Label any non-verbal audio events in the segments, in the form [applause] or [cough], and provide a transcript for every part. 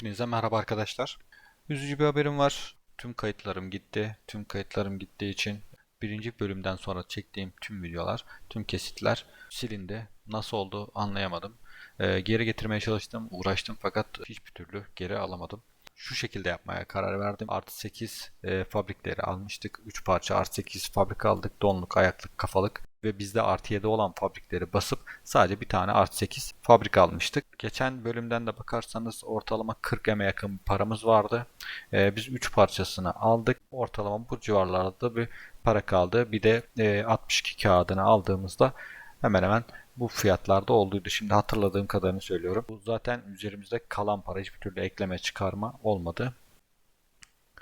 Hepinize merhaba arkadaşlar. Üzücü bir haberim var. Tüm kayıtlarım gitti. Tüm kayıtlarım gittiği için birinci bölümden sonra çektiğim tüm videolar, tüm kesitler silindi. Nasıl oldu anlayamadım. Ee, geri getirmeye çalıştım, uğraştım fakat hiçbir türlü geri alamadım. Şu şekilde yapmaya karar verdim. Artı 8 e, fabrikleri almıştık. 3 parça artı 8 fabrik aldık. Donluk, ayaklık, kafalık ve bizde artı 7 olan fabrikleri basıp sadece bir tane artı 8 fabrik almıştık. Geçen bölümden de bakarsanız ortalama 40 eme yakın bir paramız vardı. Ee, biz 3 parçasını aldık. Ortalama bu civarlarda bir para kaldı. Bir de e, 62 kağıdını aldığımızda hemen hemen bu fiyatlarda olduydu. Şimdi hatırladığım kadarını söylüyorum. Bu zaten üzerimizde kalan para hiçbir türlü ekleme çıkarma olmadı.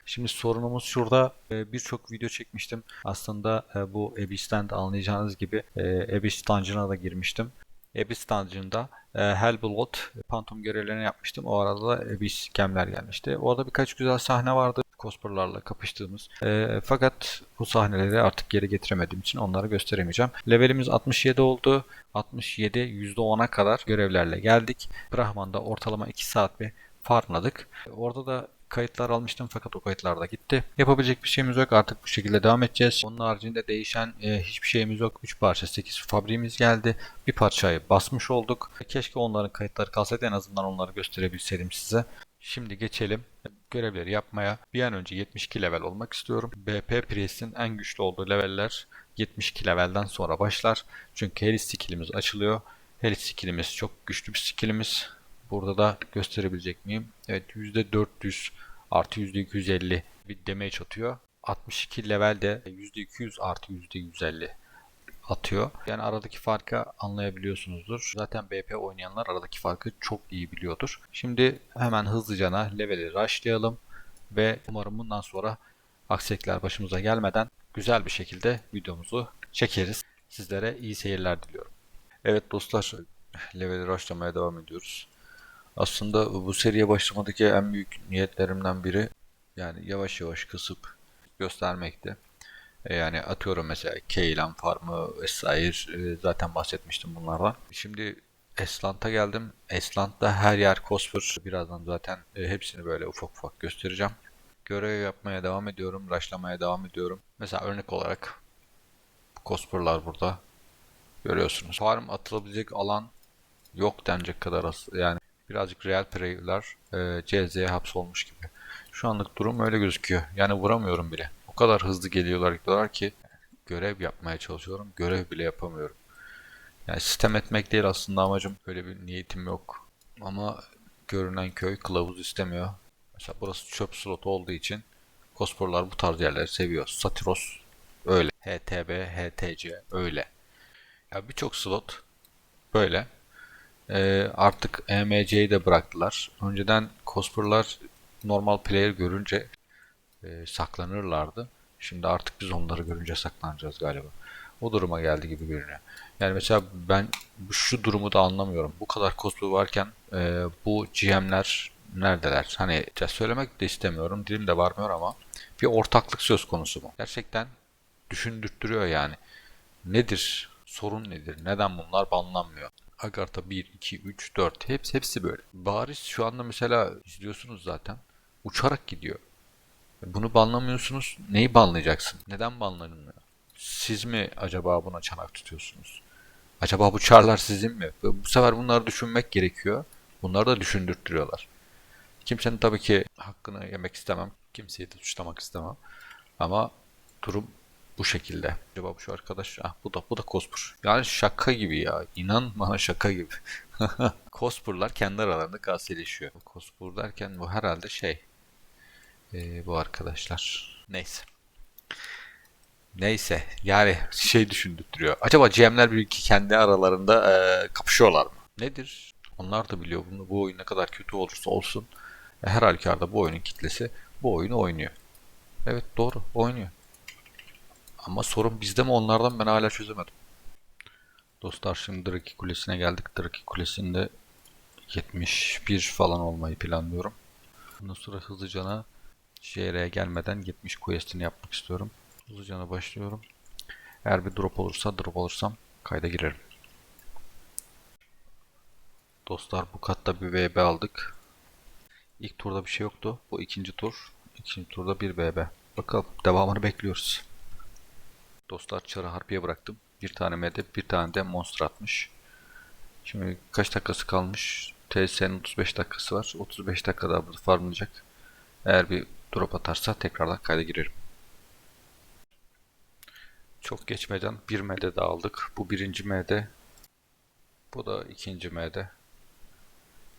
Şimdi sorunumuz şurada. Ee, Birçok video çekmiştim. Aslında e, bu Abyss'ten de anlayacağınız gibi e, Abyss Dungeon'a da girmiştim. Abyss Dungeon'da e, Hellblood Phantom görevlerini yapmıştım. O arada da Abyss gemler gelmişti. Orada birkaç güzel sahne vardı. Cosper'larla kapıştığımız. E, fakat bu sahneleri artık geri getiremediğim için onları gösteremeyeceğim. Levelimiz 67 oldu. 67 %10'a kadar görevlerle geldik. Brahman'da ortalama 2 saat bir farmladık. Orada da kayıtlar almıştım fakat o kayıtlar da gitti. Yapabilecek bir şeyimiz yok artık bu şekilde devam edeceğiz. Onun haricinde değişen e, hiçbir şeyimiz yok. 3 parça 8 fabriğimiz geldi. Bir parçayı basmış olduk. Keşke onların kayıtları kalsaydı en azından onları gösterebilseydim size. Şimdi geçelim görevleri yapmaya. Bir an önce 72 level olmak istiyorum. BP Priest'in en güçlü olduğu leveller 72 levelden sonra başlar. Çünkü her skillimiz açılıyor. Her skillimiz çok güçlü bir skillimiz. Burada da gösterebilecek miyim? Evet %400 artı %250 bir damage atıyor. 62 levelde %200 artı %150 atıyor. Yani aradaki farkı anlayabiliyorsunuzdur. Zaten BP oynayanlar aradaki farkı çok iyi biliyordur. Şimdi hemen hızlıcana leveli rushlayalım ve umarım bundan sonra aksilikler başımıza gelmeden güzel bir şekilde videomuzu çekeriz. Sizlere iyi seyirler diliyorum. Evet dostlar leveli rushlamaya devam ediyoruz. Aslında bu seriye başlamadaki en büyük niyetlerimden biri yani yavaş yavaş kısıp göstermekti. E, Yani atıyorum mesela Keylan Farmı vesaire e, zaten bahsetmiştim bunlardan. Şimdi Esland'a geldim. Esland'da her yer Cosper. Birazdan zaten e, hepsini böyle ufak ufak göstereceğim. Görev yapmaya devam ediyorum. Rushlamaya devam ediyorum. Mesela örnek olarak Cosper'lar burada. Görüyorsunuz. Farm atılabilecek alan yok denecek kadar az. Yani birazcık real player'lar e, CZ'ye hapsolmuş gibi. Şu anlık durum öyle gözüküyor. Yani vuramıyorum bile. O kadar hızlı geliyorlar gidiyorlar ki görev yapmaya çalışıyorum. Görev bile yapamıyorum. Yani sistem etmek değil aslında amacım. Öyle bir niyetim yok. Ama görünen köy kılavuz istemiyor. Mesela burası çöp slotu olduğu için Cosporlar bu tarz yerleri seviyor. Satiros öyle. HTB, HTC öyle. Ya birçok slot böyle. Ee, artık EMC'yi de bıraktılar. Önceden Cosporlar normal player görünce e, saklanırlardı. Şimdi artık biz onları görünce saklanacağız galiba. O duruma geldi gibi görünüyor. Yani mesela ben şu durumu da anlamıyorum. Bu kadar cosplay varken e, bu GM'ler neredeler? Hani söylemek de istemiyorum. Dilim de varmıyor ama bir ortaklık söz konusu mu? Gerçekten düşündürtüyor yani. Nedir? Sorun nedir? Neden bunlar banlanmıyor? Agartha 1, 2, 3, 4 hepsi, hepsi böyle. Bariz şu anda mesela izliyorsunuz zaten. Uçarak gidiyor. Bunu banlamıyorsunuz. Neyi banlayacaksın? Neden banlanmıyor? Siz mi acaba buna çanak tutuyorsunuz? Acaba bu çarlar sizin mi? Bu sefer bunları düşünmek gerekiyor. Bunları da düşündürtüyorlar. Kimsenin tabii ki hakkını yemek istemem. Kimseyi de suçlamak istemem. Ama durum bu şekilde. Acaba şu arkadaş, ah bu da bu da Cospur. Yani şaka gibi ya. İnan bana şaka gibi. [laughs] Cospur'lar kendi aralarında gazeteleşiyor. Cospur derken bu herhalde şey. Ee, bu arkadaşlar. Neyse. Neyse yani şey düşündürtüyor. Acaba GM'ler bir iki kendi aralarında e, kapışıyorlar mı? Nedir? Onlar da biliyor bunu. Bu oyun ne kadar kötü olursa olsun e, her halükarda bu oyunun kitlesi bu oyunu oynuyor. Evet doğru oynuyor. Ama sorun bizde mi onlardan ben hala çözemedim. Dostlar şimdi Draki Kulesi'ne geldik. Draki Kulesi'nde 71 falan olmayı planlıyorum. Bundan sonra hızlıcana JR'ye gelmeden 70 quest'ini yapmak istiyorum. Hızlıcana başlıyorum. Eğer bir drop olursa drop olursam kayda girerim. Dostlar bu katta bir VB aldık. İlk turda bir şey yoktu. Bu ikinci tur. İkinci turda bir BB. Bakalım devamını bekliyoruz. Dostlar çarı harpiye bıraktım. Bir tane medep, bir tane de monster atmış. Şimdi kaç dakikası kalmış? TS'nin 35 dakikası var. 35 dakika daha burada farmlayacak. Eğer bir drop atarsa tekrardan kayda girerim. Çok geçmeden bir MD daha aldık. Bu birinci MD. Bu da ikinci MD.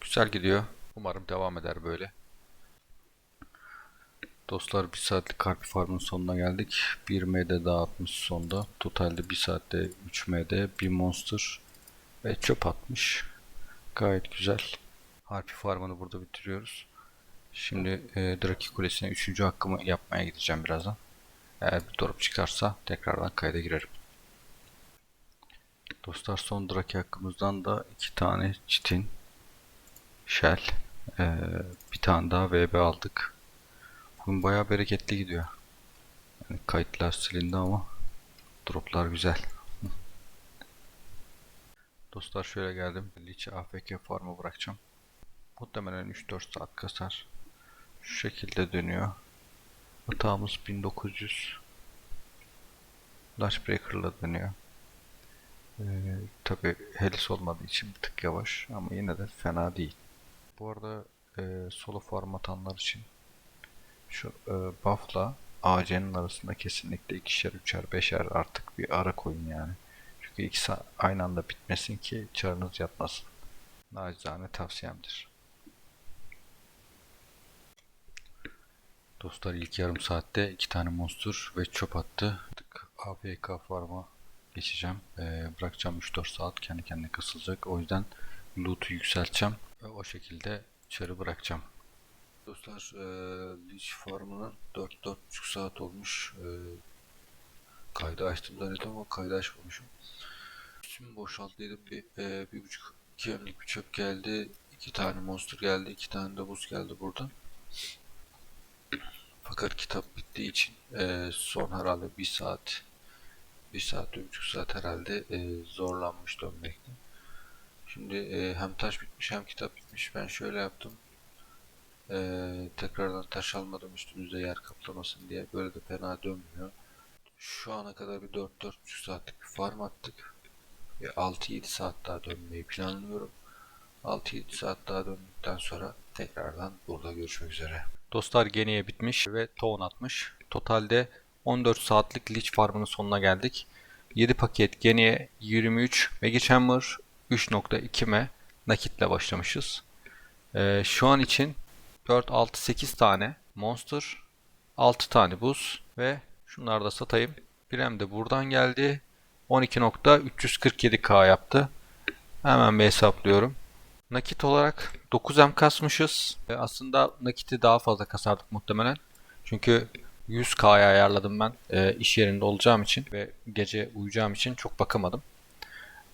Güzel gidiyor. Umarım devam eder böyle. Dostlar bir saatlik karpi farmın sonuna geldik. 1 MD daha atmış sonda. Totalde 1 saatte 3 MD, 1 monster ve çöp atmış. Gayet güzel. Harpi farmını burada bitiriyoruz. Şimdi e, Draki Kulesi'ne 3. hakkımı yapmaya gideceğim birazdan. Eğer bir drop çıkarsa tekrardan kayda girerim. Dostlar son Draki hakkımızdan da 2 tane çitin, shell, e, bir tane daha VB aldık. Bugün bayağı bereketli gidiyor. Yani kayıtlar silindi ama droplar güzel. [laughs] Dostlar şöyle geldim. Lich'i AFK farm'a bırakacağım. Muhtemelen 3-4 saat kasar. Şu şekilde dönüyor. Hatamız 1900. Launch Breaker'la dönüyor. Ee, Tabi helis olmadığı için bir tık yavaş ama yine de fena değil. Bu arada e, solo farm atanlar için şu e, buff'la AC'nin arasında kesinlikle ikişer, üçer, beşer artık bir ara koyun yani. Çünkü ikisi aynı anda bitmesin ki çarınız yatmasın. Nacizane tavsiyemdir. Dostlar ilk yarım saatte iki tane monster ve çöp attı. Artık APK farm'a geçeceğim. Ee, bırakacağım 3-4 saat kendi kendine kasılacak. O yüzden loot'u yükselteceğim ve o şekilde içeri bırakacağım. Dostlar e, Leech Farm'ına 4-4,5 saat olmuş. E, kaydı açtım zannettim ama kaydı açmamışım. Şimdi boşalttıydım. Bir, e, bir buçuk iki emlik bir çöp geldi. iki tane monster geldi. iki tane de buz geldi buradan. Fakat kitap bittiği için e, son herhalde bir saat bir saat, bir buçuk saat herhalde e, zorlanmış dönmekte. Şimdi e, hem taş bitmiş hem kitap bitmiş. Ben şöyle yaptım. Ee, tekrardan taş almadım üstümüzde yer kaplamasın diye. Böyle de fena dönmüyor. Şu ana kadar bir 4-4,5 saatlik bir farm attık. Ve 6-7 saat daha dönmeyi planlıyorum. 6-7 saat daha döndükten sonra tekrardan burada görüşmek üzere. Dostlar geniye bitmiş ve tohum atmış. Totalde 14 saatlik Lich farmının sonuna geldik. 7 paket geniye 23 Magic Hammer 3.2 m nakitle başlamışız. Ee, şu an için 4, 6, 8 tane monster, 6 tane buz ve şunları da satayım. Birem de buradan geldi. 12.347k yaptı. Hemen bir hesaplıyorum. Nakit olarak 9M kasmışız. E, aslında nakiti daha fazla kasardık muhtemelen. Çünkü 100K'ya ayarladım ben e, iş yerinde olacağım için ve gece uyuyacağım için çok bakamadım.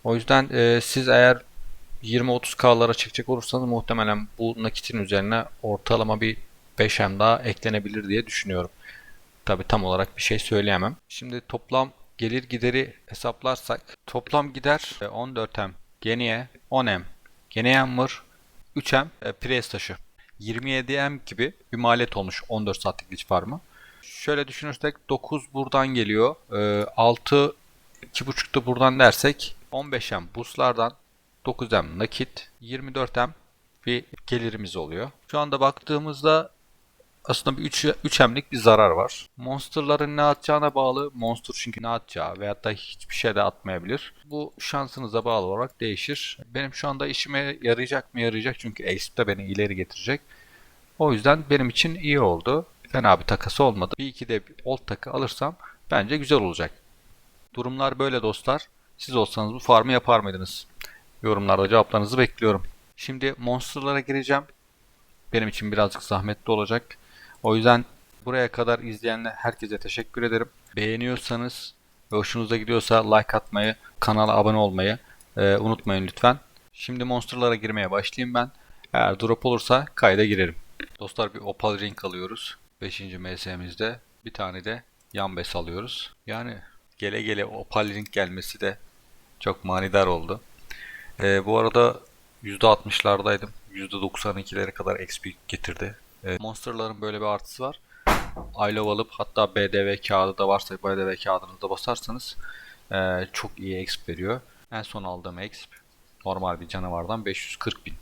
O yüzden e, siz eğer 20-30K'lara çekecek olursanız muhtemelen bu nakitin üzerine ortalama bir 5M daha eklenebilir diye düşünüyorum. Tabi tam olarak bir şey söyleyemem. Şimdi toplam gelir gideri hesaplarsak toplam gider 14M geniye 10M geniye hammer 3M e, pres taşı 27M gibi bir maliyet olmuş 14 saatlik glitch farmı. Şöyle düşünürsek 9 buradan geliyor. 6 2.5 da buradan dersek 15M buslardan 9M nakit, 24M bir gelirimiz oluyor. Şu anda baktığımızda aslında bir 3, 3M'lik bir zarar var. Monsterların ne atacağına bağlı. Monster çünkü ne atacağı veyahut da hiçbir şey de atmayabilir. Bu şansınıza bağlı olarak değişir. Benim şu anda işime yarayacak mı yarayacak çünkü Ace de beni ileri getirecek. O yüzden benim için iyi oldu. Fena bir takası olmadı. Bir iki de old takı alırsam bence güzel olacak. Durumlar böyle dostlar. Siz olsanız bu farmı yapar mıydınız? Yorumlarda cevaplarınızı bekliyorum. Şimdi monsterlara gireceğim. Benim için birazcık zahmetli olacak. O yüzden buraya kadar izleyenler herkese teşekkür ederim. Beğeniyorsanız ve hoşunuza gidiyorsa like atmayı, kanala abone olmayı e, unutmayın lütfen. Şimdi monsterlara girmeye başlayayım ben. Eğer drop olursa kayda girerim. Dostlar bir opal ring alıyoruz. 5. MS'mizde bir tane de yan bes alıyoruz. Yani gele gele opal ring gelmesi de çok manidar oldu. E, bu arada %60'lardaydım. %92'lere kadar XP getirdi. Ee, Monster'ların böyle bir artısı var. I love alıp hatta BDV kağıdı da varsa BDV kağıdınızı da basarsanız ee, çok iyi exp veriyor. En son aldığım exp normal bir canavardan 540 bin.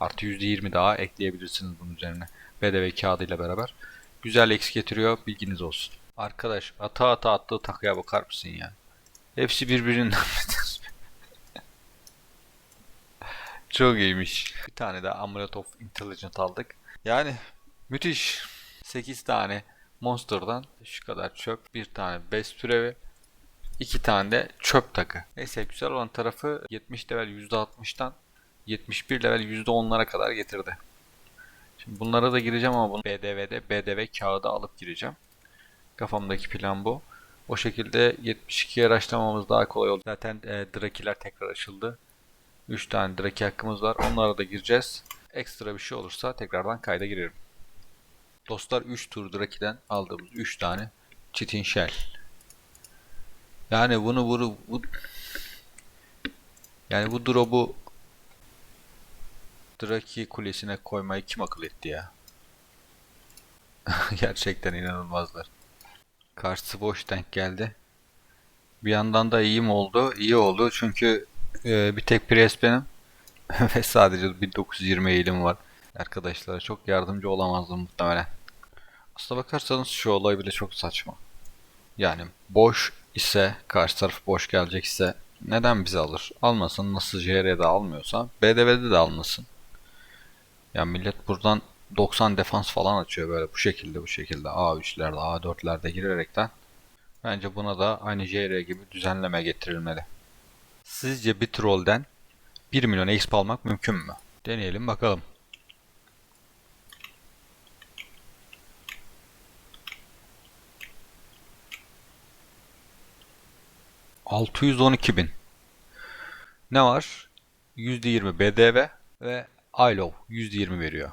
Artı %20 daha ekleyebilirsiniz bunun üzerine. BDV kağıdıyla beraber. Güzel exp getiriyor bilginiz olsun. Arkadaş ata ata attığı takıya bakar mısın ya? Hepsi birbirinden [laughs] beter. Çok iyiymiş. Bir tane de Amulet of Intelligence aldık. Yani müthiş. 8 tane Monster'dan şu kadar çöp, bir tane best türevi, iki tane de çöp takı. Neyse güzel olan tarafı 70 level %60'dan 71 level %10'lara kadar getirdi. Şimdi bunlara da gireceğim ama bunu BDV'de BDV kağıdı alıp gireceğim. Kafamdaki plan bu. O şekilde 72'ye araştırmamız daha kolay oldu. Zaten e, Drakiler tekrar açıldı. 3 tane Draki hakkımız var. Onlara da gireceğiz. Ekstra bir şey olursa tekrardan kayda girerim. Dostlar 3 tur Draki'den aldığımız 3 tane Chitin Shell. Yani bunu bunu bu yani bu drop'u Draki kulesine koymayı kim akıl etti ya? [laughs] Gerçekten inanılmazlar. Karşısı boş denk geldi. Bir yandan da iyi mi oldu? İyi oldu çünkü e, bir tek pres benim [laughs] ve sadece 1920 eğilim var. Arkadaşlara çok yardımcı olamazdım muhtemelen. Aslına bakarsanız şu olay bile çok saçma. Yani boş ise karşı taraf boş gelecek ise neden bizi alır? Almasın nasıl JR'de almıyorsa BDV'de de almasın. Ya millet buradan 90 defans falan açıyor böyle bu şekilde bu şekilde A3'lerde A4'lerde girerekten. Bence buna da aynı JR gibi düzenleme getirilmeli. Sizce bir trollden 1 milyon exp almak mümkün mü? Deneyelim bakalım. bin. Ne var? %20 BDV ve ILO %20 veriyor.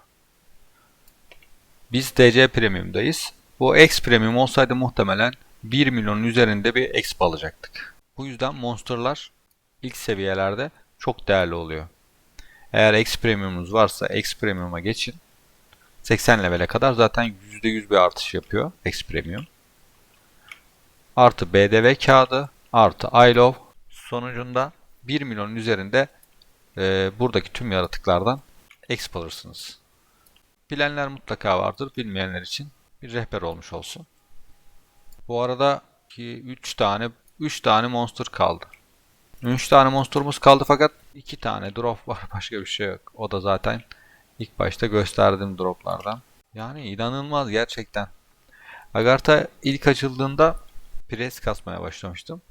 Biz DC Premium'dayız. Bu X Premium olsaydı muhtemelen 1 milyonun üzerinde bir exp alacaktık. Bu yüzden Monster'lar ilk seviyelerde çok değerli oluyor. Eğer X Premium'unuz varsa X Premium'a geçin. 80 levele kadar zaten %100 bir artış yapıyor X Premium. Artı BDV kağıdı artı I Love sonucunda 1 milyonun üzerinde e, buradaki tüm yaratıklardan exp alırsınız. Bilenler mutlaka vardır. Bilmeyenler için bir rehber olmuş olsun. Bu arada 3 tane 3 tane monster kaldı. 3 tane monsterumuz kaldı fakat 2 tane drop var. [laughs] Başka bir şey yok. O da zaten ilk başta gösterdiğim droplardan. Yani inanılmaz gerçekten. Agartha ilk açıldığında pres kasmaya başlamıştım.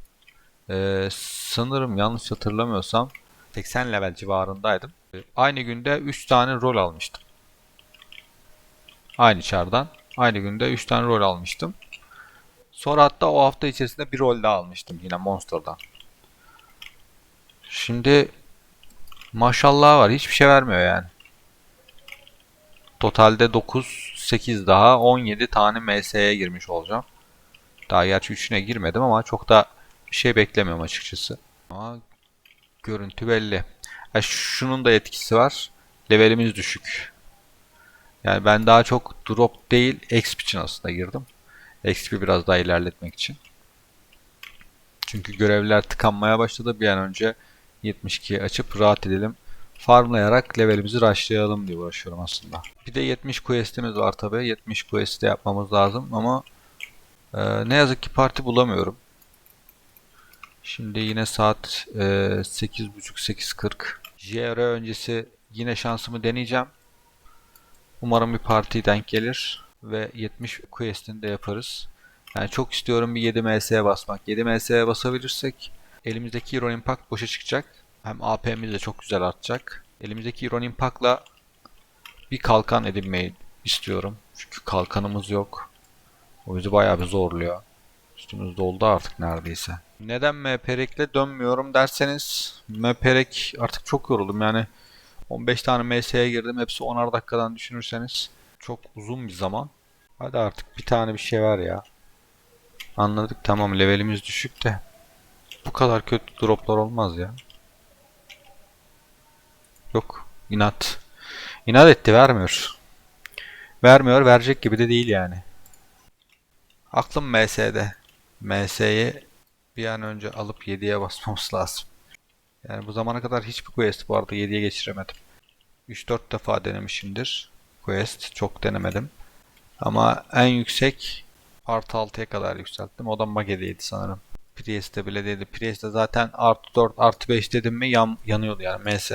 Ee, sanırım yanlış hatırlamıyorsam 80 level civarındaydım. Aynı günde 3 tane rol almıştım. Aynı çardan. Aynı günde 3 tane rol almıştım. Sonra hatta o hafta içerisinde bir rol daha almıştım yine Monster'dan. Şimdi maşallah var. Hiçbir şey vermiyor yani. Totalde 9, 8 daha 17 tane MS'ye girmiş olacağım. Daha gerçi 3'üne girmedim ama çok da bir şey beklemiyorum açıkçası. Ama görüntü belli. Ha, şunun da etkisi var. Levelimiz düşük. Yani ben daha çok drop değil exp için aslında girdim. XP'i biraz daha ilerletmek için. Çünkü görevler tıkanmaya başladı. Bir an önce 72'yi açıp rahat edelim. Farmlayarak levelimizi rushlayalım diye uğraşıyorum aslında. Bir de 70 quest'imiz var tabi. 70 quest de yapmamız lazım ama e, ne yazık ki parti bulamıyorum. Şimdi yine saat e, 8.30-8.40. JR öncesi yine şansımı deneyeceğim. Umarım bir parti denk gelir ve 70 quest'ini de yaparız. Yani çok istiyorum bir 7 MS'ye basmak. 7 MS'ye basabilirsek elimizdeki Iron Impact boşa çıkacak. Hem AP'miz de çok güzel artacak. Elimizdeki Iron Impact'la bir kalkan edinmeyi istiyorum. Çünkü kalkanımız yok. O yüzden bayağı bir zorluyor. Üstümüz doldu artık neredeyse. Neden MPREK'le dönmüyorum derseniz MPREK artık çok yoruldum yani 15 tane MS'ye girdim hepsi 10'ar dakikadan düşünürseniz çok uzun bir zaman. Hadi artık bir tane bir şey var ya. Anladık tamam levelimiz düşük de bu kadar kötü droplar olmaz ya. Yok inat. İnat etti vermiyor. Vermiyor verecek gibi de değil yani. Aklım MS'de. MS'yi bir an önce alıp 7'ye basmamız lazım. Yani bu zamana kadar hiçbir quest bu arada 7'ye geçiremedim. 3-4 defa denemişimdir. Quest çok denemedim. Ama en yüksek artı 6'ya kadar yükselttim. O da Mage'deydi sanırım. Priest'te bile değildi. Priest'te zaten artı 4 artı 5 dedim mi yan, yanıyordu yani MS.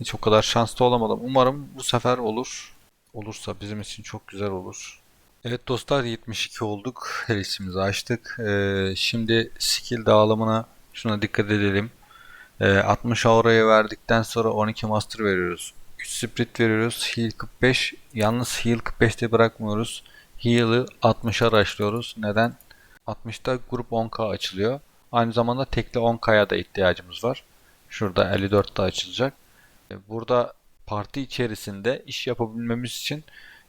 Hiç o kadar şanslı olamadım. Umarım bu sefer olur. Olursa bizim için çok güzel olur. Evet dostlar 72 olduk. Her işimizi açtık. Ee, şimdi skill dağılımına şuna dikkat edelim. Ee, 60 aura'ya verdikten sonra 12 master veriyoruz. 3 sprint veriyoruz. Heal 45. Yalnız heal 45'te bırakmıyoruz. Heal'ı 60'a araçlıyoruz. Neden? 60'ta grup 10k açılıyor. Aynı zamanda tekli 10k'ya da ihtiyacımız var. Şurada 54'te açılacak. Ee, Burada parti içerisinde iş yapabilmemiz için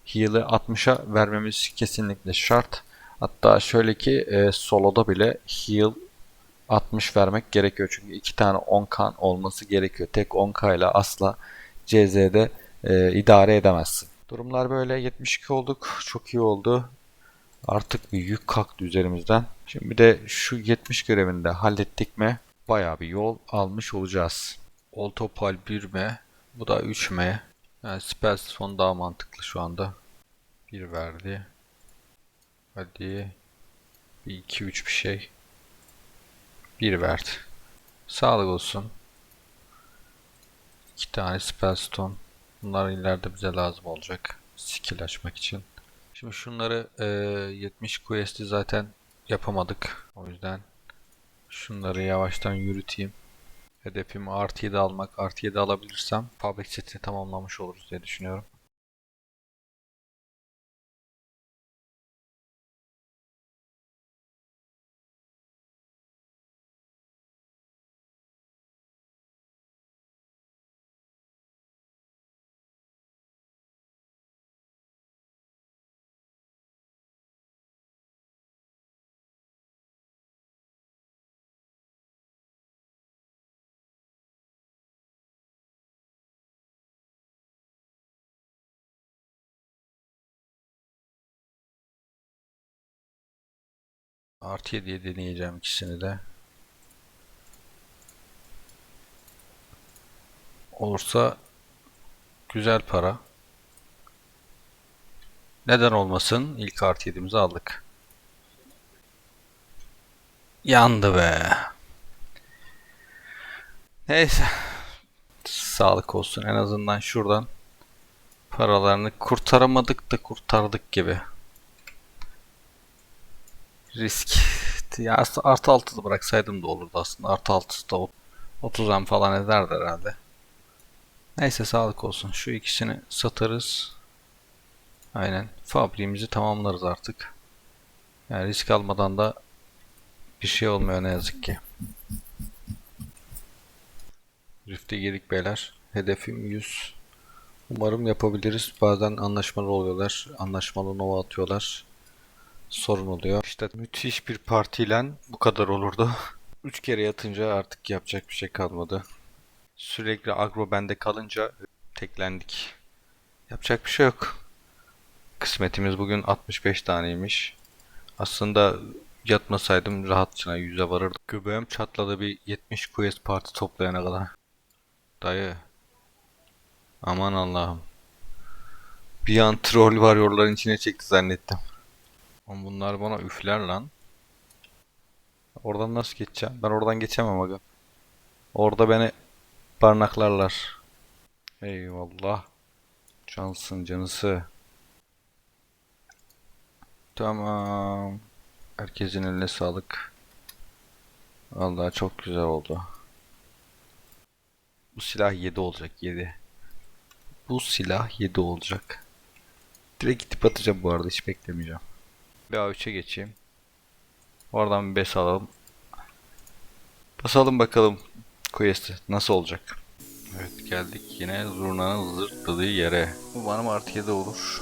heal'ı 60'a vermemiz kesinlikle şart. Hatta şöyle ki e, soloda bile heal 60 vermek gerekiyor. Çünkü iki tane 10k olması gerekiyor. Tek 10k ile asla CZ'de e, idare edemezsin. Durumlar böyle 72 olduk. Çok iyi oldu. Artık bir yük kalktı üzerimizden. Şimdi bir de şu 70 görevini de hallettik mi bayağı bir yol almış olacağız. Oltopal 1 mi? Bu da 3 mi? Yani spell son daha mantıklı şu anda. 1 verdi. Hadi. Bir 2 3 bir şey. 1 verdi. Sağlık olsun. 2 tane spellstone. Bunlar ileride bize lazım olacak. Skill açmak için. Şimdi şunları e, 70 quest'i zaten yapamadık. O yüzden şunları yavaştan yürüteyim. Hedefim artı 7 almak. Artı 7 alabilirsem public setini tamamlamış oluruz diye düşünüyorum. Artı 7'ye deneyeceğim ikisini de. Olursa güzel para. Neden olmasın? İlk artı 7'mizi aldık. Yandı be. Neyse. Sağlık olsun. En azından şuradan paralarını kurtaramadık da kurtardık gibi. Risk. Ya artı 6'da bıraksaydım da olurdu aslında. Artı 6 da 30'dan falan ederdi herhalde. Neyse sağlık olsun. Şu ikisini satarız. Aynen. Fabriğimizi tamamlarız artık. Yani risk almadan da bir şey olmuyor ne yazık ki. Rift'e girdik beyler. Hedefim 100. Umarım yapabiliriz. Bazen anlaşmalı oluyorlar. Anlaşmalı nova atıyorlar. Sorun oluyor. İşte müthiş bir partiyle bu kadar olurdu. [laughs] 3 kere yatınca artık yapacak bir şey kalmadı. Sürekli agro bende kalınca teklendik. Yapacak bir şey yok. Kısmetimiz bugün 65 taneymiş. Aslında yatmasaydım rahatçına 100'e varırdım. Göbeğim çatladı bir 70 quest parti toplayana kadar. Dayı. Aman Allah'ım. Bir an troll var yolların içine çekti zannettim. Ama bunlar bana üfler lan. Oradan nasıl geçeceğim? Ben oradan geçemem aga. Orada beni barnaklarlar. Eyvallah. Cansın canısı. Tamam. Herkesin eline sağlık. Vallahi çok güzel oldu. Bu silah 7 olacak 7. Bu silah 7 olacak. Direkt gidip atacağım bu arada hiç beklemeyeceğim. Bir A3'e geçeyim. Oradan bir 5 alalım. Basalım bakalım quest'i nasıl olacak. Evet geldik yine zurnanın zırtladığı yere. Umarım artı 7 olur.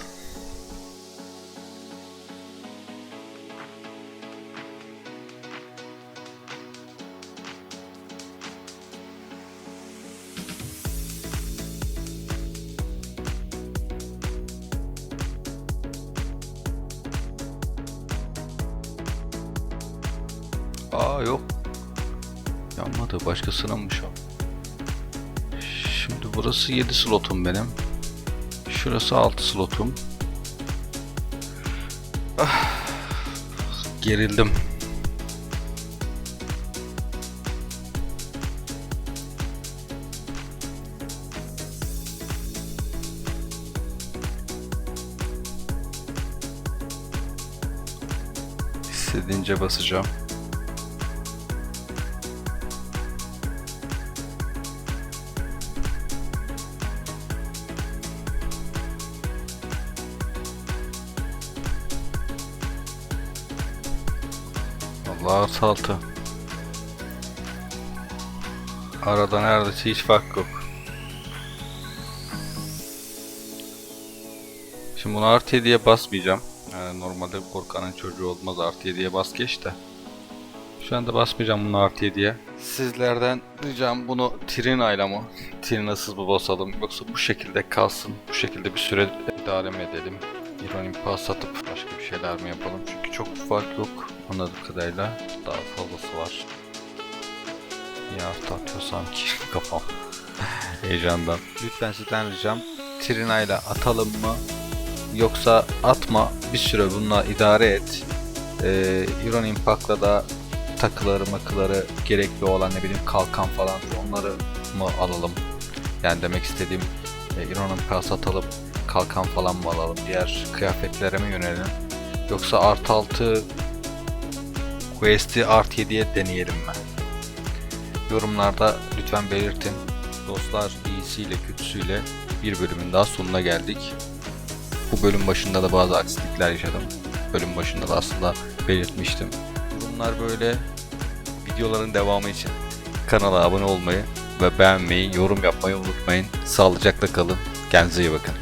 Yanmadı. Başkasınınmış o. Şimdi burası 7 slotum benim. Şurası 6 slotum. Ah, gerildim. İstediğince basacağım. Artı altı. Arada neredeyse hiç fark yok. Şimdi bunu artı 7'ye basmayacağım. Yani normalde korkanın çocuğu olmaz artı 7'ye bas geç de. Şu anda basmayacağım bunu artı 7'ye. Sizlerden ricam bunu Trina ile mi? Trina'sız mı basalım yoksa bu şekilde kalsın. Bu şekilde bir süre idare edelim? İronim pas atıp başka bir şeyler mi yapalım? Çünkü çok fark yok anladığım kadarıyla. Daha fazlası var. Niye artı atıyor sanki [laughs] kafam heyecandan. Lütfen sizden ricam Trina ile atalım mı? Yoksa atma bir süre bununla idare et. Ee, Iron Impact'la da takıları makıları gerekli olan ne bileyim kalkan falan onları mı alalım? Yani demek istediğim e, Iron Impact satalım kalkan falan mı alalım? Diğer kıyafetlere mi yönelelim? Yoksa artı 6 Quest'i artı 7'ye deneyelim mi? Yorumlarda lütfen belirtin. Dostlar iyisiyle kötüsüyle bir bölümün daha sonuna geldik. Bu bölüm başında da bazı aksilikler yaşadım. Bölüm başında da aslında belirtmiştim. Bunlar böyle videoların devamı için kanala abone olmayı ve beğenmeyi, yorum yapmayı unutmayın. Sağlıcakla kalın. Kendinize iyi bakın.